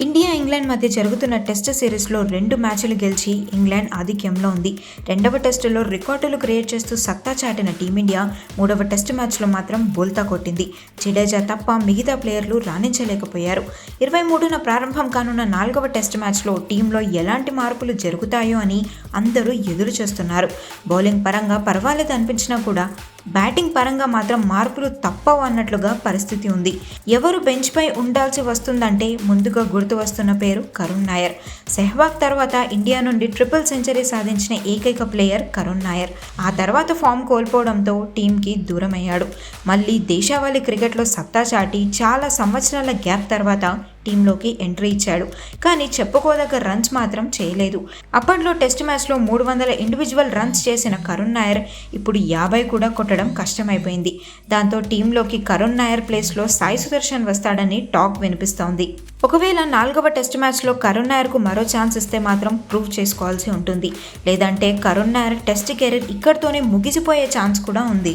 in India England మధ్య జరుగుతున్న test సిరీస్లో రెండు మ్యాచ్లు గెలిచి ఇంగ్లాండ్ ఆధిక్యంలో ఉంది. రెండవ టెస్టులో రికార్డులు క్రియేట్ చేస్తూ సత్తా చాటిన టీమిండియా మూడవ టెస్ట్ మ్యాచ్లో మాత్రం బోల్తా కొట్టింది. జడేజా తప్ప మిగతా ప్లేయర్లు రాణించలేకపోయారు. ఇరవై మూడున ప్రారంభం కానున్న నాలుగవ టెస్ట్ మ్యాచ్లో టీంలో ఎలాంటి మార్పులు జరుగుతాయో అని అందరూ ఎదురు చూస్తున్నారు. బౌలింగ్ పరంగా పర్వాలేదు అనిపించినా కూడా బ్యాటింగ్ పరంగా మాత్రం మార్పులు తప్పవు అన్నట్లుగా పరిస్థితి ఉంది. ఎవరు బెంచ్పై ఉండాల్సి వస్తుందంటే ముందుగా గుర్తు వస్తున్న పేరు కరుణ్ నాయర్. సెహ్వాగ్ తర్వాత ఇండియా నుండి ట్రిపుల్ సెంచరీ సాధించిన ఏకైక ప్లేయర్ కరుణ్ నాయర్. ఆ తర్వాత ఫామ్ కోల్పోవడంతో టీంకి దూరమయ్యాడు. మళ్ళీ దేశావళి క్రికెట్లో సత్తా చాటి చాలా సంవత్సరాల గ్యాప్ తర్వాత టీంలోకి ఎంట్రీ ఇచ్చాడు. కానీ చెప్పుకోదగ్గ రన్స్ మాత్రం చేయలేదు. అప్పట్లో టెస్ట్ మ్యాచ్లో మూడు వందల ఇండివిజువల్ రన్స్ చేసిన కరుణ్ నాయర్ ఇప్పుడు యాభై కూడా కొట్టడం కష్టమైపోయింది. దాంతో టీంలోకి కరుణ్ నాయర్ ప్లేస్లో సాయి సుదర్శన్ వస్తాడని టాక్ వినిపిస్తోంది. ఒకవేళ నాలుగవ టెస్ట్ మ్యాచ్లో కరుణ్ నాయర్కు మరో ఛాన్స్ ఇస్తే మాత్రం ప్రూవ్ చేసుకోవాల్సి ఉంటుంది. లేదంటే కరుణ్ నాయర్ టెస్ట్ కెరీర్ ఇక్కడితోనే ముగిసిపోయే ఛాన్స్ కూడా ఉంది.